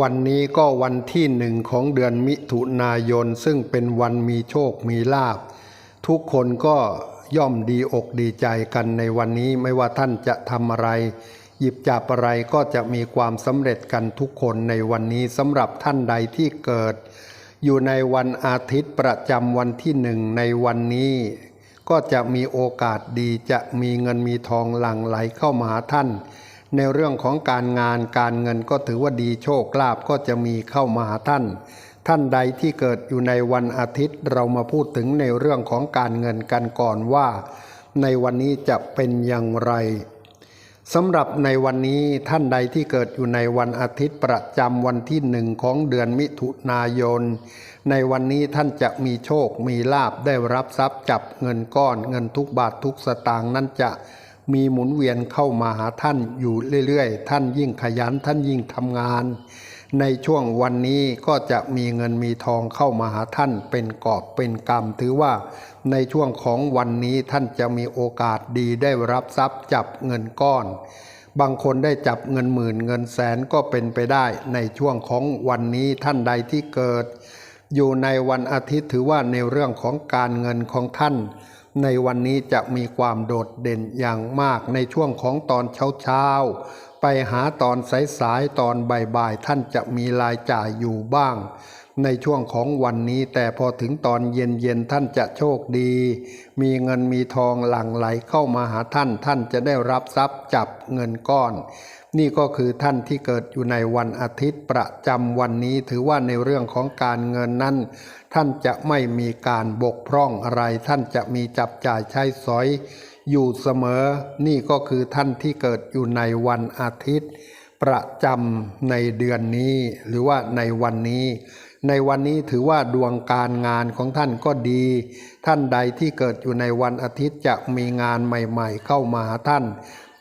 วันนี้ก็วันที่หนึ่งของเดือนมิถุนายน ซึ่งเป็นวันมีโชคมีลาภทุกคนก็ย่อมดีอกดีใจกันในวันนี้ไม่ว่าท่านจะทำอะไร หยิบจับอะไรก็จะมีความสำเร็จกันทุกคนในวันนี้สำหรับท่านใดที่เกิด อยู่ในวันอาทิตย์ประจำวันที่หนึ่งในวันนี้ ก็จะมีโอกาสดีจะมีเงินมีทองหลั่งไหลเข้ามาหาท่าน ในเรื่องของการงานการเงินก็ถือว่าดีโชคลาภก็จะมีเข้ามาหาท่าน ท่านใดที่เกิดอยู่ในวันอาทิตย์เรามาพูดถึงในเรื่องของการเงินกันก่อนว่า ในวันนี้จะเป็นอย่างไรสำหรับในวันนี้ท่านใดที่เกิดอยู่ในวันอาทิตย์ประจำวันที่หนึ่งของเดือนมิถุนายน ในวันนี้ท่านจะมีโชคมีลาบได้รับทรัพย์จับเงินก้อนเงินทุกบาททุกสตางค์นั้นจะ มีหมุนเวียนเข้ามาหาท่านอยู่เรื่อยๆ ท่านยิ่งขยันท่านยิ่งทำงาน ในช่วงวันนี้ก็จะมีเงินมีทองเข้ามาหาท่านเป็นกอบเป็นกรรม ถือว่าในช่วงของวันนี้ท่านจะมีโอกาสดีได้รับทรัพย์จับเงินก้อน บางคนได้จับเงินหมื่นเงินแสนก็เป็นไปได้ ในช่วงของวันนี้ท่านใดที่เกิด อยู่ในวันอาทิตย์ถือว่าในเรื่องของการเงินของท่าน ในวันนี้จะมีความโดดเด่นอย่างมากในช่วงของตอนเช้าๆ ไปหาตอนสายๆตอนบ่ายๆท่านจะมีรายจ่ายอยู่บ้าง ในช่วงของวันนี้แต่พอถึงตอนเย็นๆท่านจะโชคดี มีเงินมีทองหลั่งไหลเข้ามาหาท่านท่านจะได้รับทรัพย์จับเงินก้อน นี่ก็คือท่านที่เกิดอยู่ในวันอาทิตย์ประจำวันนี้ถือว่าในเรื่องของการเงินนั้น ท่านจะไม่มีการบกพร่องอะไร ท่านจะมีจับจ่ายใช้สอย อยู่เสมอ นี่ก็คือท่านที่เกิดอยู่ในวันอาทิตย์ ประจำในเดือนนี้ หรือว่าในวันนี้ ในวันนี้ถือว่าดวงการงานของท่านก็ดี ท่านใดที่เกิดอยู่ในวันอาทิตย์จะมีงานใหม่ๆ เข้ามาท่าน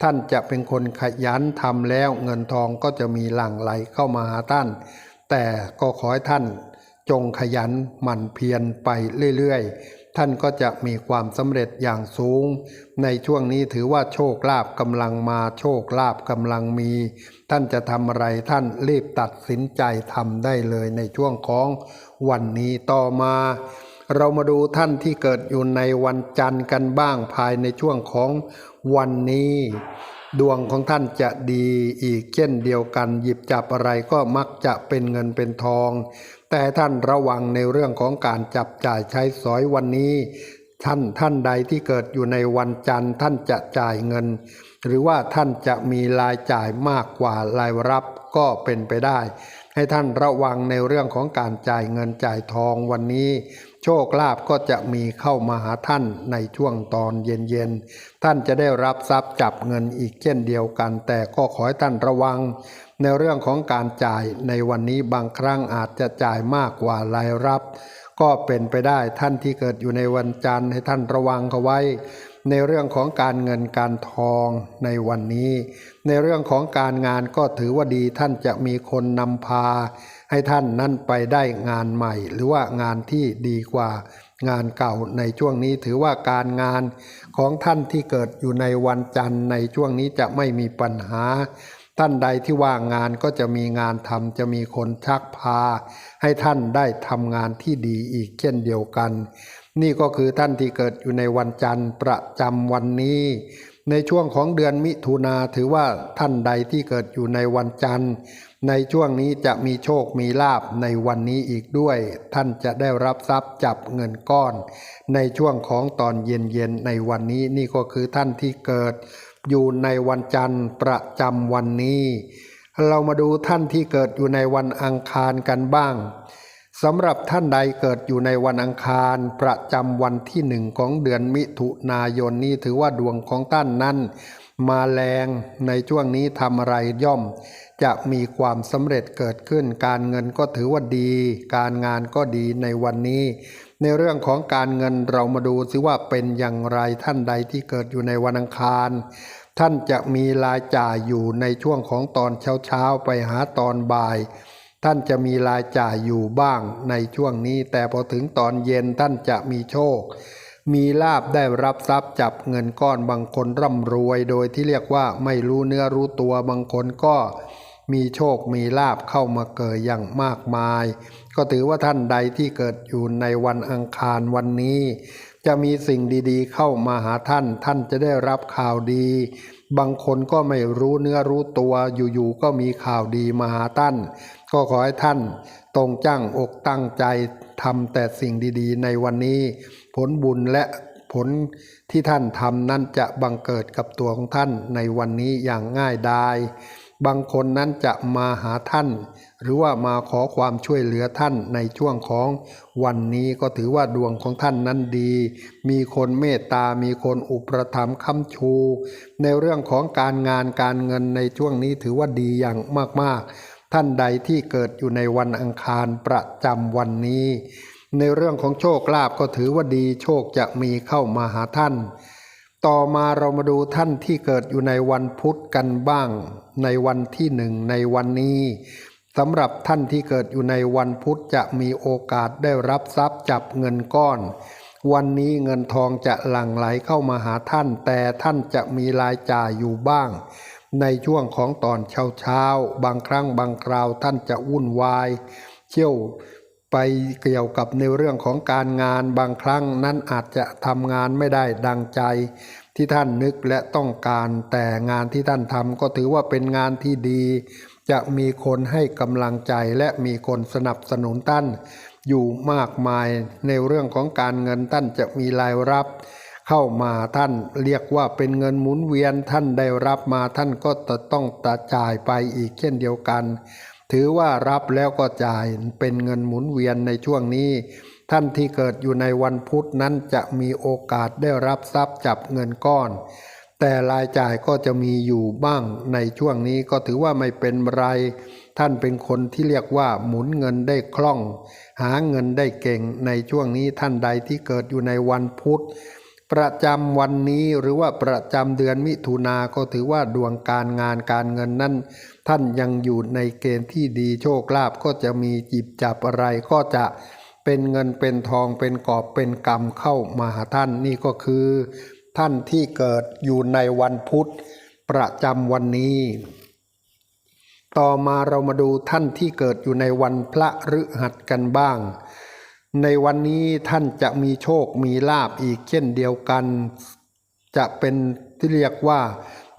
ท่านจะเป็นคนขยันทำแล้วเงินทองก็จะมีหลั่งไหลเข้ามาหาท่าน แต่ก็ขอให้ท่านจงขยันหมั่นเพียรไปเรื่อยๆ ท่านก็จะมีความสำเร็จอย่างสูง ในช่วงนี้ถือว่าโชคลาภกำลังมาโชคลาภกำลังมี ท่านจะทำอะไรท่านรีบตัดสินใจทำได้เลยในช่วงของวันนี้ต่อมา เรามาดูท่านที่เกิดอยู่ในวันจันทร์กันบ้างภายในช่วงของวันนี้ ดวงของท่านจะดีอีกเช่นเดียวกัน หยิบจับอะไรก็มักจะเป็นเงินเป็นทอง แต่ท่านระวังในเรื่องของการจับจ่ายใช้สอยวันนี้ ท่านท่านใดที่เกิดอยู่ในวันจันทร์ท่านจะจ่ายเงิน หรือว่าท่านจะมีรายจ่ายมากกว่ารายรับก็เป็นไปได้ ให้ท่านระวังในเรื่องของการจ่ายเงินจ่ายทองวันนี้ โชคลาภก็จะมีเข้ามาหาท่านในช่วงตอนเย็นๆ ท่านจะได้รับทรัพย์จับเงินอีกเช่นเดียวกัน แต่ก็ขอให้ท่านระวัง ในเรื่องของการจ่ายในวันนี้บางครั้งอาจจะจ่ายมากกว่ารายรับ ก็เป็นไปได้ท่านที่เกิดอยู่ในวันจันทร์ให้ท่านระวังเขาไว้ ในเรื่องของการเงินการทองในวันนี้ ในเรื่องของการงานก็ถือว่าดีท่านจะมีคนนำพา ให้ท่านนั้นไปได้งานใหม่ หรือว่างานที่ดีกว่างานเก่าในช่วงนี้ถือว่าการงานของท่านที่เกิดอยู่ในวันจันทร์ในช่วงนี้จะไม่มีปัญหา ท่านใดที่ว่างงานก็จะมีงานทำจะมีคนชักพา ให้ท่านได้ทำงานที่ดีอีกเช่นเดียวกัน นี่ก็คือท่านที่เกิดอยู่ในวันจันทร์ประจำวันนี้ ในช่วงของเดือนมิถุนาถือว่าท่านใดที่เกิดอยู่ในวันจันทร์ ในช่วงนี้จะมีโชคมีลาบในวันนี้อีกด้วย ท่านจะได้รับทรัพย์จับเงินก้อน ในช่วงของตอนเย็นๆในวันนี้นี่ก็คือท่านที่เกิดอยู่ในวันจันทร์ประจำวันนี้ เรามาดูท่านที่เกิดอยู่ในวันอังคารกันบ้าง สำหรับท่านใดเกิดอยู่ในวันอังคารประจำวันที่หนึ่งของเดือนมิถุนายนนี้ถือว่าดวงของท่านนั้น มาแรงในช่วงนี้ทำอะไรย่อม จะมีความสำเร็จเกิดขึ้น การเงินก็ถือว่าดี การงานก็ดีในวันนี้ ในเรื่องของการเงินเรามาดูสิว่าเป็นอย่างไรท่านใดที่เกิดอยู่ในวันอังคารท่านจะมีรายจ่ายอยู่ในช่วงของตอนเช้าๆไปหาตอนบ่าย ท่านจะมีรายจ่ายอยู่บ้างในช่วงนี้ แต่พอถึงตอนเย็นท่านจะมีโชค มีลาบได้รับทรัพย์จับเงินก้อนบางคนร่ำรวย โดยที่เรียกว่าไม่รู้เนื้อรู้ตัวบางคนก็มีโชคมีลาบเข้ามาเกิดอย่างมากมาย ก็ถือว่าท่านใดที่เกิดอยู่ในวันอังคารวันนี้ จะมีสิ่งดีๆ เข้ามาหาท่าน ท่านจะได้รับข่าวดี บางคนก็ไม่รู้เนื้อรู้ตัวอยู่ๆก็มีข่าวดีมาหาท่าน ก็ขอให้ท่านตรงจ้างอกตั้งใจทำแต่สิ่งดีๆ ในวันนี้ ผลบุญและผลที่ท่านทำนั้นจะบังเกิดกับตัวของท่านในวันนี้อย่างง่ายดายบางคนนั้นจะมาหาท่าน หรือว่ามาขอความช่วยเหลือท่านในช่วงของวันนี้ก็ถือว่าดวงของท่านนั้นดี มีคนเมตตา มีคนอุปถัมภ์ค้ำชู ในเรื่องของการงานการเงินในช่วงนี้ถือว่าดีอย่างมากๆ ท่านใดที่เกิดอยู่ในวันอังคารประจำวันนี้ ในเรื่องของโชคลาภก็ถือว่าดีโชคจะมีเข้ามาหาท่าน ต่อมาเรามาดูท่านที่เกิดอยู่ในวันพุธกันบ้าง ในวันที่หนึ่งในวันนี้สำหรับท่านที่เกิดอยู่ในวันพุธจะมีโอกาสได้รับทรัพย์จับเงินก้อน วันนี้เงินทองจะหลั่งไหลเข้ามาหาท่าน แต่ท่านจะมีรายจ่ายอยู่บ้าง ในช่วงของตอนเช้าเช้าๆ บางครั้งบางคราวท่านจะวุ่นวายเที่ยวไปเกี่ยวกับในเรื่องของการงาน บางครั้งนั้นอาจจะทำงานไม่ได้ดังใจ ที่ท่านนึกและต้องการ แต่งานที่ท่านทำก็ถือว่าเป็นงานที่ดี จะมีคนให้กำลังใจและมีคนสนับสนุนท่าน อยู่มากมายในเรื่องของการเงินท่านจะมีรายรับ เข้ามาท่านเรียกว่าเป็นเงินหมุนเวียนท่านได้รับมาท่านก็จะต้องตจ่ายไปอีกเช่นเดียวกัน ถือว่ารับแล้วก็จ่ายเป็นเงินหมุนเวียนในช่วงนี้ ท่านที่เกิดอยู่ในวันพุธนั้นจะมีโอกาสได้รับทรัพย์จับเงินก้อน แต่รายจ่ายก็จะมีอยู่บ้างในช่วงนี้ก็ถือว่าไม่เป็นไร ท่านเป็นคนที่เรียกว่าหมุนเงินได้คล่อง หาเงินได้เก่งในช่วงนี้ท่านใดที่เกิดอยู่ในวันพุธ ประจำวันนี้หรือว่าประจำเดือนมิถุนาก็ถือว่าดวงการงานการเงินนั้น ท่านยังอยู่ในเกณฑ์ที่ดีโชคลาภก็จะมีจิบจับอะไรก็จะเป็นเงินเป็นทองเป็นกอบเป็นกำเข้ามาหาท่านนี่ก็คือ ท่านที่เกิดอยู่ในวันพุธ ประจำวันนี้ ต่อมาเรามาดูท่านที่เกิดอยู่ในวันพระฤหัสกันบ้าง ในวันนี้ท่านจะมีโชคมีลาบอีกเช่นเดียวกัน จะเป็นที่เรียกว่า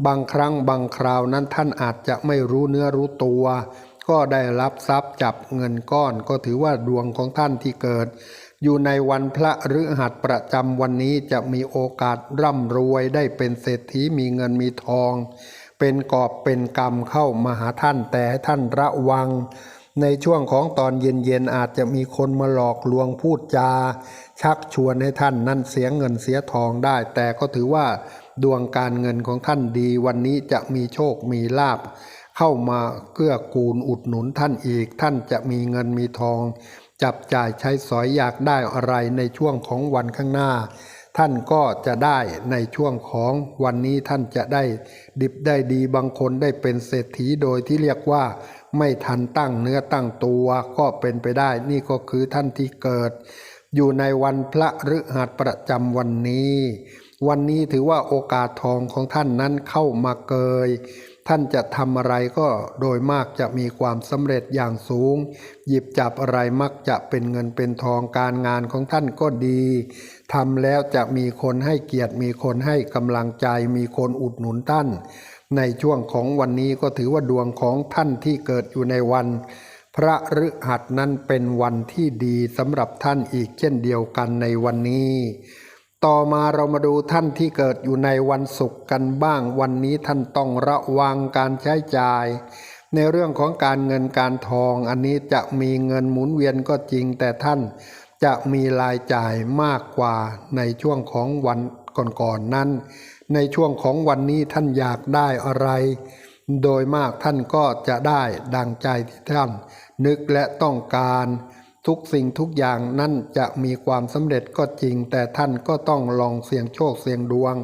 บางครั้งบางคราวนั้นท่านอาจจะไม่รู้เนื้อรู้ตัว ก็ได้รับทรัพย์จับเงินก้อน ก็ถือว่าดวงของท่านที่เกิด อยู่ในวันพระฤหัสประจำวันนี้จะมีโอกาสร่ำรวยได้เป็นเศรษฐีมีเงินมีทอง เป็นกอบเป็นกำเข้ามาหาท่านแต่ท่านระวัง ในช่วงของตอนเย็นๆอาจจะมีคนมาหลอกลวงพูดจา ชักชวนให้ท่านนั้นเสียเงินเสียทองได้ แต่ก็ถือว่าดวงการเงินของท่านดี วันนี้จะมีโชคมีลาบ เข้ามาเกื้อกูลอุดหนุนท่านอีก ท่านจะมีเงินมีทอง จับจ่ายใช้สอยอยากได้อะไรในช่วงของวันข้างหน้า ท่านก็จะได้ในช่วงของวันนี้ท่านจะได้ ดิบได้ดีบางคนได้เป็นเศรษฐีโดยที่เรียกว่า ไม่ทันตั้งเนื้อตั้งตัวก็เป็นไปได้ นี่ก็คือท่านที่เกิด อยู่ในวันพระฤหัสประจำวันนี้ วันนี้ถือว่าโอกาสทองของท่านนั้นเข้ามาเกย ท่านจะทำอะไรก็โดยมากจะมีความสำเร็จอย่างสูง หยิบจับอะไรมักจะเป็นเงินเป็นทองการงานของท่านก็ดีทำแล้วจะมีคนให้เกียรติมีคนให้กำลังใจมีคนอุดหนุนท่าน ในช่วงของวันนี้ก็ถือว่าดวงของท่านที่เกิดอยู่ในวัน พระฤหัสนั้นเป็นวันที่ดีสำหรับท่านอีกเช่นเดียวกันในวันนี้ ต่อมาเรามาดูท่านที่เกิดอยู่ในวันศุกร์กันบ้าง วันนี้ท่านต้องระวังการใช้จ่าย ในเรื่องของการเงินการทองอันนี้จะมีเงินหมุนเวียนก็จริงแต่ท่านจะมีรายจ่ายมากกว่าในช่วงของวันก่อนๆนนั้น ในช่วงของวันนี้ท่านอยากได้อะไร โดยมากท่านก็จะได้ดังใจที่ท่าน นึกและต้องการ ทุกสิ่งทุกอย่างนั่นจะมีความสำเร็จก็จริง แต่ท่านก็ต้องลองเสี่ยงโชคเสี่ยงดวง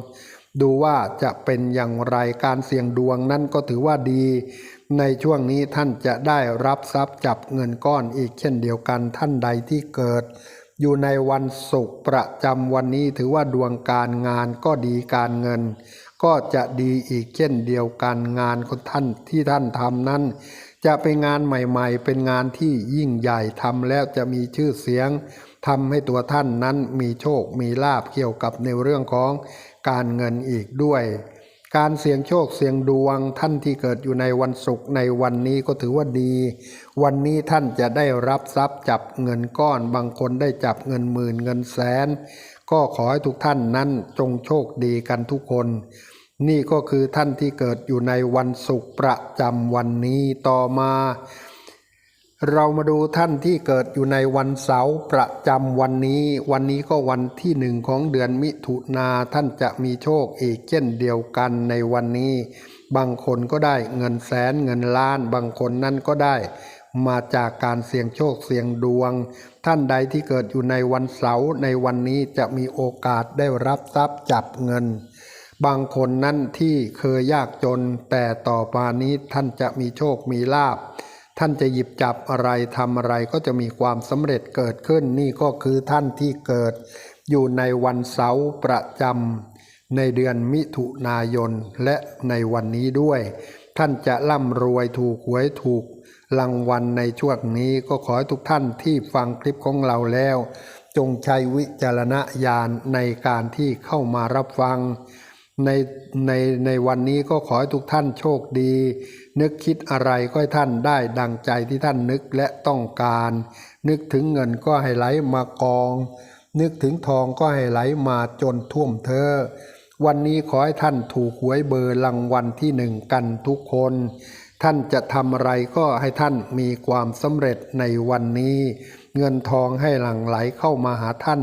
ดูว่าจะเป็นอย่างไรการเสี่ยงดวงนั้นก็ถือว่าดี ในช่วงนี้ท่านจะได้รับทรัพย์จับเงินก้อนอีกเช่นเดียวกันท่านใดที่เกิด อยู่ในวันศุกร์ประจำวันนี้ถือว่าดวงการงานก็ดีการเงิน ก็จะดีอีกเช่นเดียวกันงานของท่านที่ท่านทำนั้น จะเป็นงานใหม่ๆ เป็นงานที่ยิ่งใหญ่ทำแล้วจะมีชื่อเสียงทำให้ตัวท่านนั้นมีโชคมีลาภเกี่ยวกับในเรื่องของการเงินอีกด้วย การเสี่ยงโชคเสี่ยงดวงท่านที่เกิดอยู่ในวันศุกร์ในวันนี้ก็ถือว่าดี วันนี้ท่านจะได้รับทรัพย์จับเงินก้อนบางคนได้จับเงินหมื่นเงินแสน ก็ขอให้ทุกท่านนั้นจงโชคดีกันทุกคน นี่ก็คือท่านที่เกิดอยู่ในวันศุกร์ประจำวันนี้ต่อมา เรามาดูท่านที่เกิดอยู่ในวันเสาร์ประจำวันนี้ วันนี้ก็วันที่หนึ่งของเดือนมิถุนาท่านจะมีโชคอีกเช่นเดียวกันในวันนี้ บางคนก็ได้เงินแสนเงินล้าน บางคนนั่นก็ได้ มาจากการเสี่ยงโชคเสี่ยงดวง ท่านใดที่เกิดอยู่ในวันเสาร์ในวันนี้จะมีโอกาสได้รับทรัพย์จับเงิน บางคนนั่นที่เคยยากจน แต่ต่อมานี้ท่านจะมีโชคมีลาภ ท่านจะหยิบจับอะไรทำอะไรก็จะมีความสำเร็จเกิดขึ้น นี่ก็คือท่านที่เกิด อยู่ในวันเสาร์ประจำในเดือนมิถุนายนและในวันนี้ด้วย ท่านจะร่ำรวยถูกหวยถูกรางวัลในช่วงนี้ก็ขอให้ทุกท่านที่ฟังคลิปของเราแล้ว จงใช้วิจารณญาณในการที่เข้ามารับฟัง ในในในวันนี้ก็ขอให้ทุกท่านโชคดี นึกคิดอะไรก็ให้ท่านได้ดังใจที่ท่านนึกและต้องการ นึกถึงเงินก็ให้ไหลมากอง นึกถึงทองก็ให้ไหลมาจนท่วมเธอ วันนี้ขอให้ท่านถูกหวยเบอร์รางวัลที่หนึ่งกันทุกคน ท่านจะทำอะไรก็ให้ท่านมีความสำเร็จในวันนี้ เงินทองให้หลั่งไหลเข้ามาหาท่าน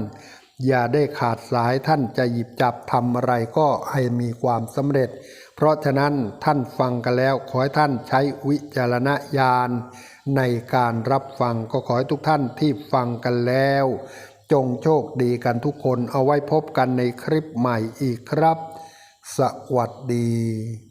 อย่าได้ขาดสายท่านจะหยิบจับทำอะไรก็ให้มีความสำเร็จ เพราะฉะนั้นท่านฟังกันแล้วขอให้ท่านใช้วิจารณญาณในการรับฟังก็ขอให้ทุกท่านที่ฟังกันแล้ว จงโชคดีกันทุกคนเอาไว้พบกันในคลิปใหม่อีกครับ สวัสดี